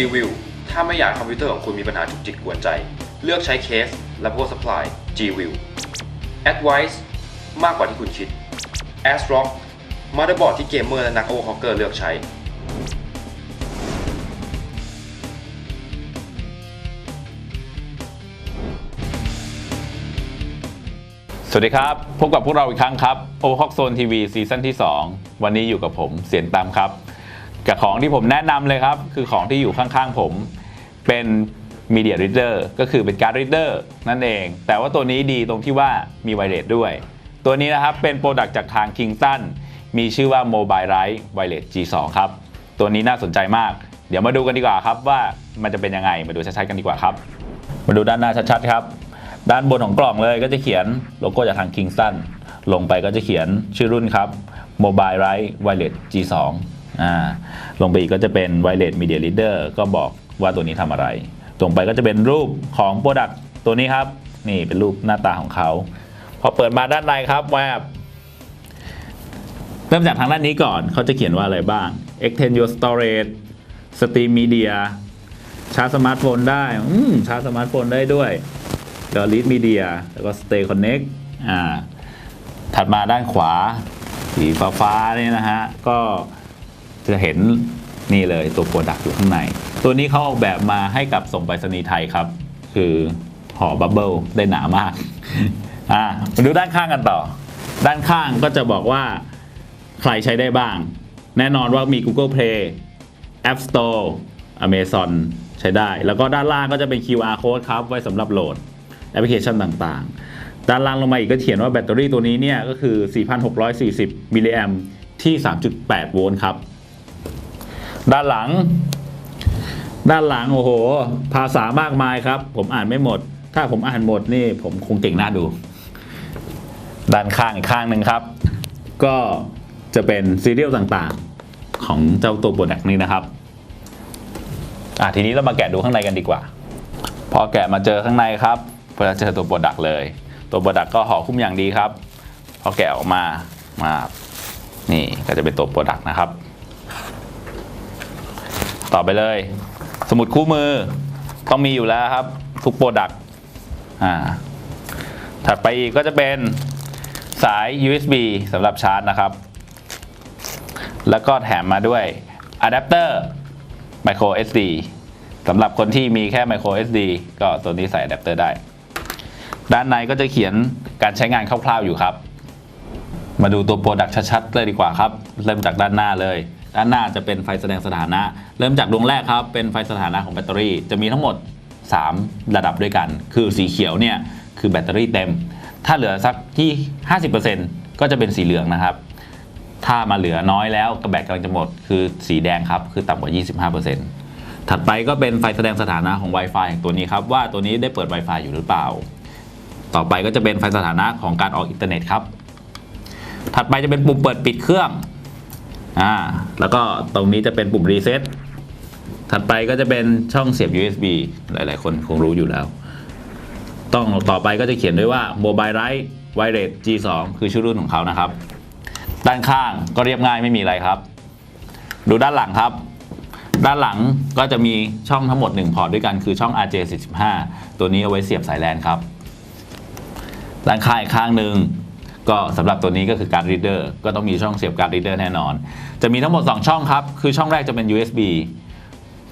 G-View ถ้าไม่อยากคอมพิวเตอร์ของคุณมีปัญหาจุกจิกกวนใจ เลือกใช้เคสและ power supply G-View Advice มากกว่าที่คุณคิด ASRock มา t เตอร์บอร์ดที่เกมเมอร์และนักโอเวอร์คอเกอร์เลือกใช้ สวัสดีครับ พบกับพวกเราอีกครั้งครับโอฮอกโซนทีวีซีซั่นที่ 2 วันนี้อยู่กับผมเสียนตามครับ กับของที่ผมแนะนำเลยครับ คือของที่อยู่ข้างๆผมเป็น Media Reader ก็คือเป็นการ์ด Reader นั่นเอง แต่ว่าตัวนี้ดีตรงที่ว่ามีไวเลสด้วย ตัวนี้นะครับเป็นโปรดักต์จากทาง Kingston มีชื่อว่า Mobile Light Wireless G2 ครับ ตัวนี้น่าสนใจมาก เดี๋ยวมาดูกันดีกว่าครับว่ามันจะเป็นยังไง มาดูชัดๆกันดีกว่าครับ มาดูด้านหน้าชัดๆครับ ด้านบนของกล่องเลยก็จะเขียนโลโก้จากทาง Kingston ลงไปก็จะเขียนชื่อรุ่นครับ Mobile Light Wireless G2 อ่า ลงไปอีกก็จะเป็น Wireless Media Reader ก็บอกว่าตัวนี้ทำอะไร ตรงไปก็จะเป็นรูปของ Product ตัวนี้ครับ นี่เป็นรูปหน้าตาของเขา พอเปิดมาด้านในครับแวบเริ่มจากทางด้านนี้ก่อนเขาจะเขียนว่าอะไรบ้าง extend your storage stream media ชาร์จสมาร์ทโฟนได้อืมชาร์จสมาร์ทโฟนได้ด้วยก็ Lead Media แล้วก็ Stay Connect อ่าถัดมาด้านขวา สีฟ้าฟ้าๆเนี่ยนะฮะ ก็ จะเห็นนี่เลยตัวโปรดักต์อยู่ข้างใน ตัวนี้เขาออกแบบมาให้กับส่งไปรษณีย์ไทยครับ คือห่อบับเบิลได้หนามาก อ่ามาดูด้านข้างกันต่อ ด้านข้างก็จะบอกว่าใครใช้ได้บ้าง แน่นอนว่ามี Google Play App Store Amazon ใช้ได้ แล้วก็ด้านล่างก็จะเป็น QR code ครับ ไว้สำหรับโหลดแอปพลิเคชันต่างๆ ด้านล่างลงมาอีกก็เขียนว่าแบตเตอรี่ตัวนี้เนี่ยก็คือ 4,640 มิลลิแอมที่ 3.8 โวลต์ครับ ด้านหลัง ด้านหลังโอ้โห ภาษามากมายครับ ผมอ่านไม่หมด ถ้าผมอ่านหมดนี่ ผมคงเก่งหน้าดู ด้านข้างอีกข้างหนึ่งครับ ก็จะเป็นซีเรียลต่างๆ ของเจ้าตัวโปรดักต์นี้นะครับอะทีนี้เรามาแกะดูข้างในกันดีกว่า พอแกะมาเจอข้างในครับก็จะเจอตัวโปรดักต์เลย ตัวโปรดักต์ก็ห่อคุ้มอย่างดีครับ พอแกะออกมามานี่ก็จะเป็นตัวโปรดักต์นะครับ ต่อไปเลย สมุดคู่มือต้องมีอยู่แล้วครับ ทุกโปรดักต์อ่าถัดไปอีกก็จะเป็นสาย USB สำหรับชาร์จนะครับ แล้วก็แถมมาด้วยอะแดปเตอร์ micro SD สำหรับคนที่มีแค่ micro SD ก็ตัวนี้ใส่อะแดปเตอร์ได้ ด้านในก็จะเขียนการใช้งานคร่าวๆอยู่ครับ มาดูตัวโปรดักต์ชัดๆเลยดีกว่าครับ เริ่มจากด้านหน้าเลย ด้านหน้าจะเป็นไฟแสดงสถานะ เริ่มจากดวงแรกครับ เป็นไฟสถานะของแบตเตอรี่ จะมีทั้งหมด 3 ระดับด้วยกัน คือสีเขียวเนี่ยคือแบตเตอรี่เต็ม ถ้าเหลือสักที่ 50%ก็จะเป็นสีเหลืองนะครับ ถ้ามาเหลือน้อยแล้วกระแบตกำลังจะหมด คือสีแดงครับ คือต่ำกว่า 25%ถัดไปก็เป็นไฟแสดงสถานะของ Wi-Fi ของตัวนี้ครับ ว่าตัวนี้ได้เปิด Wi-Fi อยู่หรือเปล่า ต่อไปก็จะเป็นไฟสถานะของการออกอินเทอร์เน็ตครับ ถัดไปจะเป็นปุ่มเปิดปิดเครื่อง อ่าแล้วก็ตรงนี้จะเป็นปุ่มรีเซ็ตถัดไปก็จะเป็นช่องเสียบ USB หลาย ๆ คนคงรู้อยู่แล้ว ต้องต่อไปก็จะเขียนด้วยว่า Mobile Light Wireless G2 คือชื่อรุ่นของเขานะครับ ด้านข้างก็เรียบง่ายไม่มีอะไรครับ ดูด้านหลังครับ ด้านหลังก็จะมีช่องทั้งหมด 1 พอร์ตด้วยกันคือช่อง RJ45 ตัวนี้เอาไว้เสียบสายแลนครับด้านข้างอีกข้างหนึ่ง ก็สำหรับตัวนี้ก็คือการ์ดรีดเดอร์ก็ต้องมีช่องเสียบการ์ดรีดเดอร์แน่นอน จะมีทั้งหมด 2 ช่องครับ คือช่องแรกจะเป็น USB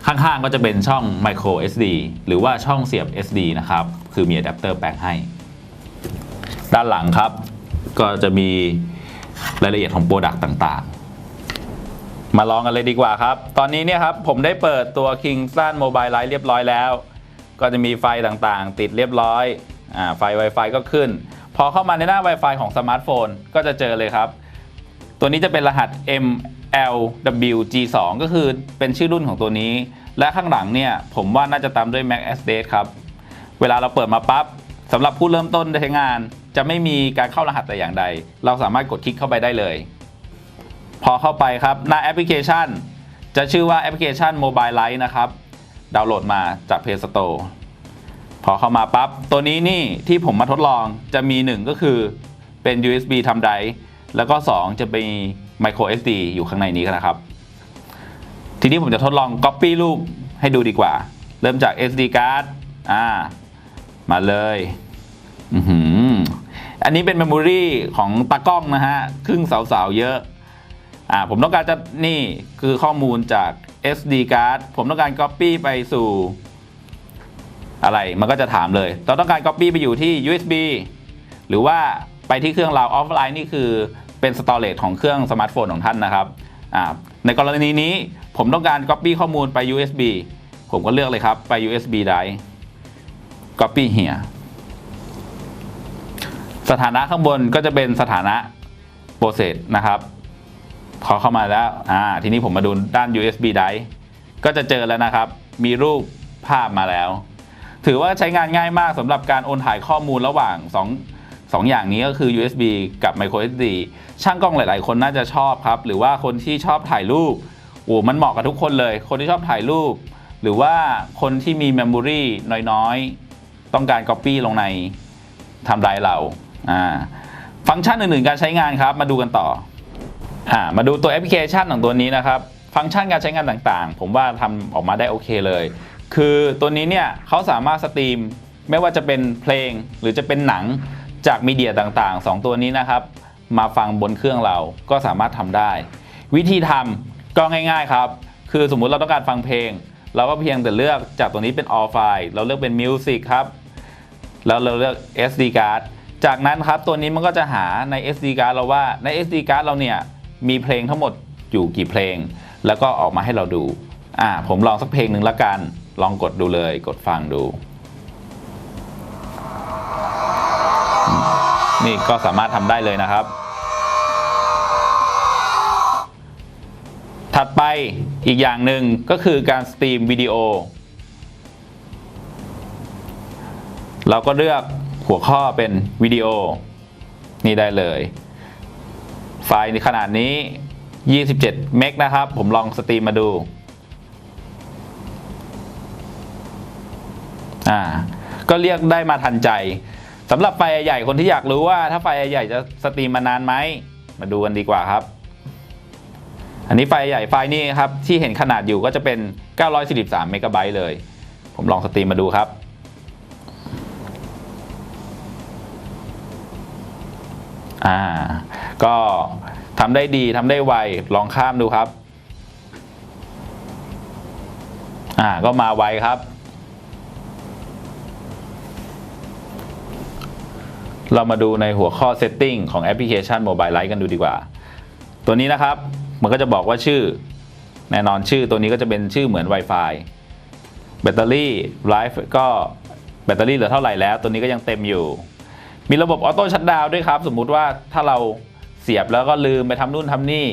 ข้างๆก็จะเป็นช่อง micro SD หรือว่าช่องเสียบ SD นะครับ คือมีอะแดปเตอร์แปลงให้ ด้านหลังครับ ก็จะมีรายละเอียดของโปรดักต์ต่างๆ มาลองกันเลยดีกว่าครับ ตอนนี้เนี่ยครับผมได้เปิดตัว Kingston Mobile Light เรียบร้อยแล้ว ก็จะมีไฟต่างๆ ติดเรียบร้อยอไฟ Wi-Fi ก็ขึ้น พอเข้ามาในหน้า Wi-Fi ของสมาร์ทโฟนก็จะเจอเลยครับ ตัวนี้จะเป็นรหัส MLWG2 ก็คือเป็นชื่อรุ่นของตัวนี้ และข้างหลังเนี่ยผมว่าน่าจะตามด้วย Mac S Date ครับ เวลาเราเปิดมาปั๊บสำหรับผู้เริ่มต้นใช้งาน จะไม่มีการเข้ารหัสแต่อย่างใด เราสามารถกดคลิกเข้าไปได้เลย พอเข้าไปครับหน้าแอปพลิเคชัน จะชื่อว่าแอปพลิเคชัน Mobile Lite นะครับดาวน์โหลดมาจาก Play Store พอเข้ามาปั๊บตัวนี้นี่ที่ผมมาทดลองจะมี 1 ก็คือเป็น USB ทำไดแล้วก็ 2 จะมี micro SD อยู่ข้างในนี้นะครับ ทีนี้ผมจะทดลอง Copy รูปให้ดูดีกว่า เริ่มจาก SD card อ่า มาเลยอืออันนี้เป็นเมมโมรีของตากล้องนะฮะ ครึ่งสาวๆเยอะ อ่า ผมต้องการจะนี่คือข้อมูลจาก SD card ผมต้องการ Copy ไปสู่ อะไรมันก็จะถามเลย เราต้องการ Copy ไปอยู่ที่ USB หรือว่าไปที่เครื่องเราออฟไลน์นี่คือเป็น Storage ของเครื่องสมาร์ทโฟนของท่านนะครับ ในกรณีนี้ผมต้องการ Copy ข้อมูลไป USB ผมก็เลือกเลยครับไป USB drive Copy here สถานะข้างบนก็จะเป็นสถานะ process นะครับพอเข้ามาแล้วอ่าทีนี้ผมมาดูด้าน USB drive ก็จะเจอแล้วนะครับ มีรูปภาพมาแล้ว ถือว่าใช้งานง่ายมากสำหรับการโอนถ่ายข้อมูลระหว่าง 2 2 อย่างนี้ก็คือ USB กับ micro SD ช่างกล้องหลาย ๆ คนน่าจะชอบครับ หรือว่าคนที่ชอบถ่ายรูปโอ้มันเหมาะกับทุกคนเลย คนที่ชอบถ่ายรูป หรือว่าคนที่มี memory น้อย ๆ ต้องการ copy ลงในทำไดรฟ์เราอ่าฟังก์ชันอื่น ๆ การใช้งานครับ มาดูกันต่ออ่ามาดูตัวแอปพลิเคชันของตัวนี้นะครับ ฟังก์ชันการใช้งานต่าง ๆ ผมว่าทำออกมาได้โอเคเลย คือตัวนี้เนี่ยเขาสามารถสตรีมไม่ว่าจะเป็นเพลงหรือจะเป็นหนังจากมีเดียต่างๆ 2 ตัวนี้นะครับ มาฟังบนเครื่องเราก็สามารถทำได้ วิธีทำก็ง่ายๆครับ คือสมมุติเราต้องการฟังเพลง เราก็เพียงแต่เลือกจากตัวนี้เป็น all file เราเลือกเป็น music ครับ แล้วเราเลือก SD card จากนั้นครับตัวนี้มันก็จะหาใน SD card เราว่าใน SD card เราเนี่ยมีเพลงทั้งหมดอยู่กี่เพลง แล้วก็ออกมาให้เราดูอ่าผมลองสักเพลงหนึ่งละกัน ลองกดดูเลย กดฟังดู นี่ก็สามารถทำได้เลยนะครับ ถัดไปอีกอย่างหนึ่งก็คือการสตรีมวิดีโอ เราก็เลือกหัวข้อเป็นวิดีโอ นี่ได้เลย ไฟล์ขนาดนี้ 27 เมกนะครับ ผมลองสตรีมมาดู อ่าก็เรียกได้มาทันใจสำหรับไฟใหญ่คนที่อยากรู้ว่าถ้าไฟใหญ่จะสตรีมมานานไหมมาดูกันดีกว่าครับ อันนี้ไฟใหญ่ไฟนี้ครับที่เห็นขนาดอยู่ก็จะเป็น 943 เมกะไบต์เลย ผมลองสตรีมมาดูครับอ่าก็ทำได้ดีทำได้ไวลองข้ามดูครับ อ่าก็มาไวครับ เรามาดูในหัวข้อ Setting ของแอปพลิเคชัน Mobile Lite กันดูดีกว่า ตัวนี้นะครับ มันก็จะบอกว่าชื่อ แน่นอนชื่อตัวนี้ก็จะเป็นชื่อเหมือน Wi-Fi แบตเตอรี่ไลฟ์ก็แบตเตอรี่เหลือเท่าไหร่แล้ว ตัวนี้ก็ยังเต็มอยู่ มีระบบออโต้ชัตดาวด้วยครับ สมมุติว่าถ้าเราเสียบแล้วก็ลืมไปทำนู่นทำนี่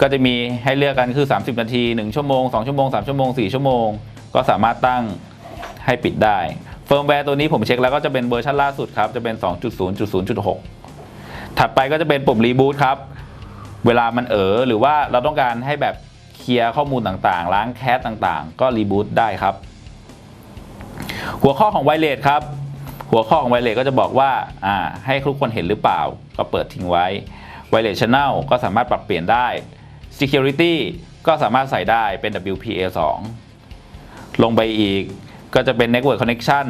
ก็จะมีให้เลือกกันคือ 30 นาที 1 ชั่วโมง 2 ชั่วโมง 3 ชั่วโมง 4 ชั่วโมง ก็สามารถตั้งให้ปิดได้ ฟิร์มแวร์ตัวนี้ผมเช็คแล้วก็จะเป็นเวอร์ชันล่าสุดครับ จะเป็น 2.0.0.6 ถัดไปก็จะเป็นปุ่มรีบูตครับ เวลามันเออหรือว่าเราต้องการให้แบบเคลียร์ข้อมูลต่างๆ ล้างแคสต่างๆ ก็รีบูตได้ครับ หัวข้อของไวเลสครับ หัวข้อของไวเลสก็จะบอกว่าอ่าให้ทุกคนเห็นหรือเปล่า ก็เปิดทิ้งไว้ไวเลสช Channel ก็สามารถปรับเปลี่ยนได้ Security ก็สามารถใส่ได้เป็น WPA2 ลงไปอีก ก็จะเป็น Network Connection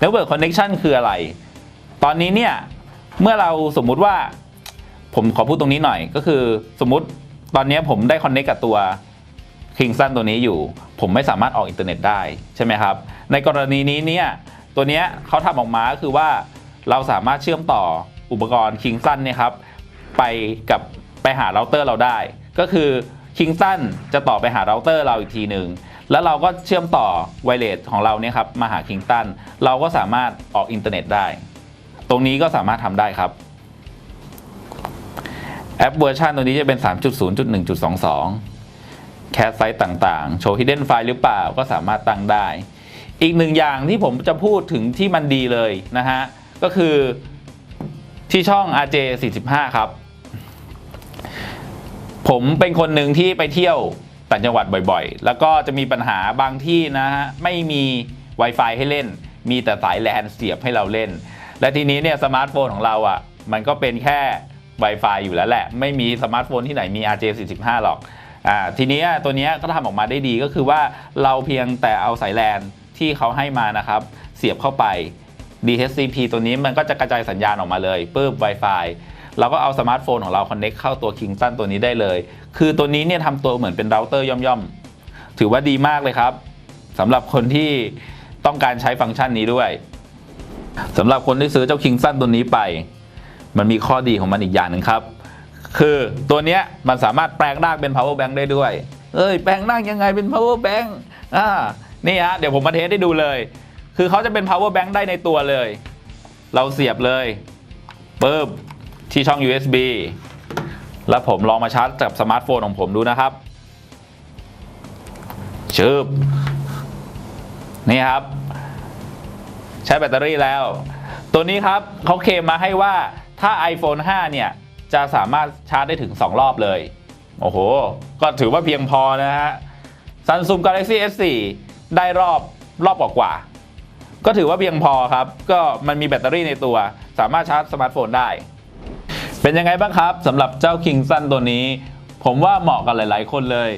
Network Connection คืออะไร ตอนนี้เนี่ย เมื่อเราสมมุติว่าผมขอพูดตรงนี้หน่อย ก็คือสมมุติตอนนี้ผมได้คอนเน c t กับตัว Kingston ตัวนี้อยู่ ผมไม่สามารถออกอินเทอร์เน็ตได้ใช่ไหมครับ ในกรณีนี้เนี่ยตัวเนี้ยเขาทำออกมาก็คือว่าเราสามารถเชื่อมต่ออุปกรณ์ Kingston เนี่ยครับไปกับไปหาเราเตอร์เราได้ ก็คือ Kingston จะต่อไปหาเราเตอร์เราอีกทีหนึ่ง แล้วเราก็เชื่อมต่อไวเลสของเราเนี่ยครับมาหา Kingston เราก็สามารถออกอินเทอร์เน็ตได้ ตรงนี้ก็สามารถทำได้ครับ แอปเวอร์ชันตัวนี้จะเป็น 3.0.1.22 แคสไซต์ต่างๆ โชว์ hidden file หรือเปล่าก็สามารถตั้งได้ อีกหนึ่งอย่างที่ผมจะพูดถึงที่มันดีเลยนะฮะ ก็คือที่ช่อง RJ 45 ครับ ผมเป็นคนหนึ่งที่ไปเที่ยว ต่างจังหวัดบ่อยๆ แล้วก็จะมีปัญหาบางที่นะฮะไม่มี Wi-Fi ให้เล่น มีแต่สายแลนเสียบให้เราเล่น และทีนี้เนี่ยสมาร์ทโฟนของเราอะ่ะมันก็เป็นแค่ Wi-Fi อยู่แล้วแหละ ไม่มีสมาร์ทโฟนที่ไหนมี RJ 45 หรอกอ่าทีนี้ตัวเนี้ยก็ทำออกมาได้ดีก็คือว่าเราเพียงแต่เอาสายแลนที่เขาให้มานะครับ เสียบเข้าไป DHCP ตัวนี้มันก็จะกระจายสัญญาณออกมาเลยปื้บ Wi-Fi เราก็เอาสมาร์ทโฟนของเรา connect เข้าตัว Kingston ตัวนี้ได้เลย คือตัวนี้เนี่ยทำตัวเหมือนเป็นเราเตอร์ย่อมๆ ถือว่าดีมากเลยครับสำหรับคนที่ต้องการใช้ฟังก์ชันนี้ด้วยสำหรับคนที่ซื้อเจ้า Kingston ตัวนี้ไป มันมีข้อดีของมันอีกอย่างหนึ่งครับ คือตัวเนี้ยมันสามารถแปลงร่างเป็น power bank ได้ด้วย เอ้ยแปลงร่างยังไงเป็น power bank อ่านี่ฮะเดี๋ยวผมมาเทสให้ดูเลย คือเขาจะเป็น power bank ได้ในตัวเลย เราเสียบเลยปึ๊บ ที่ช่อง USB แล้วผมลองมาชาร์จกับสมาร์ทโฟนของผมดูนะครับชึบนี่ครับ ใช้แบตเตอรี่แล้ว ตัวนี้ครับเขาเคลมมาให้ว่าถ้า iPhone 5 เนี่ย จะสามารถชาร์จได้ถึง 2 รอบเลย โอ้โห ก็ถือว่าเพียงพอนะฮะ Samsung Galaxy S4 ได้รอบรอบกว่าก็ถือว่าเพียงพอครับ ก็มันมีแบตเตอรี่ในตัว สามารถชาร์จสมาร์ทโฟนได้ เป็นยังไงบ้างครับสำหรับเจ้า Kingston ตัวนี้ ผมว่าเหมาะกับหลาย ๆ คนเลย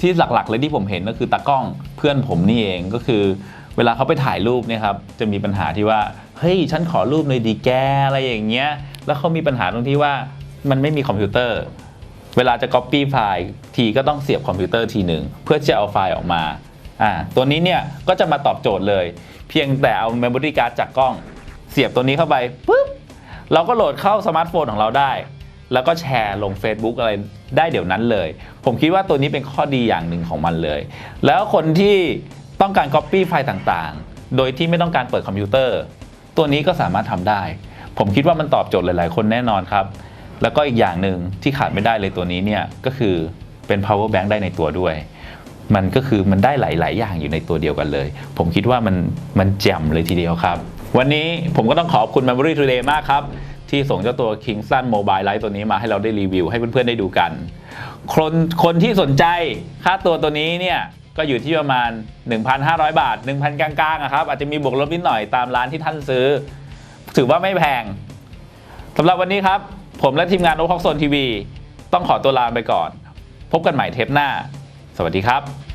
ที่หลัก ๆ เลยที่ผมเห็นก็คือตากล้องเพื่อนผมนี่เองก็คือ เวลาเขาไปถ่ายรูปเนี่ยครับจะมีปัญหาที่ว่าเฮ้ยฉันขอรูปหน่อยดีแกอะไรอย่างเงี้ย แล้วเขามีปัญหาตรงที่ว่ามันไม่มีคอมพิวเตอร์ เวลาจะ Copy ไฟล์ทีก็ต้องเสียบคอมพิวเตอร์ทีหนึ่งเพื่อจะเอาไฟล์ออกมาอ่าตัวนี้เนี่ยก็จะมาตอบโจทย์เลย เพียงแต่เอา Memory Card จากกล้อง เสียบตัวนี้เข้าไปปุ๊บ เราก็โหลดเข้าสมาร์ทโฟนของเราได้ แล้วก็แชร์ลง Facebook อะไรได้เดี๋ยวนั้นเลย ผมคิดว่าตัวนี้เป็นข้อดีอย่างหนึ่งของมันเลย แล้วคนที่ต้องการ Copy ไฟล์ต่างๆ โดยที่ไม่ต้องการเปิดคอมพิวเตอร์ ตัวนี้ก็สามารถทำได้ ผมคิดว่ามันตอบโจทย์หลาย ๆ คนแน่นอนครับ แล้วก็อีกอย่างหนึ่งที่ขาดไม่ได้เลยตัวนี้เนี่ยก็คือเป็น power bank ได้ในตัวด้วย มันก็คือมันได้หลาย ๆ อย่างอยู่ในตัวเดียวกันเลย ผมคิดว่ามันมันแจ่มเลยทีเดียวครับ วันนี้ผมก็ต้องขอบคุณ Memory Today มากครับ ที่ส่งเจ้าตัว Kingston Mobile Lite ตัวนี้มาให้เราได้รีวิวให้เพื่อนๆได้ดูกัน คนคนที่สนใจค่าตัวตัวนี้เนี่ยก็อยู่ที่ประมาณ 1,500 บาท 1,000 กลางๆอะครับ อาจจะมีบวกลบนิดหน่อยตามร้านที่ท่านซื้อ ถือว่าไม่แพงสำหรับวันนี้ครับ ผมและทีมงานโอพ็อกโซนทีวีต้องขอตัวลาไปก่อน พบกันใหม่เทปหน้า สวัสดีครับ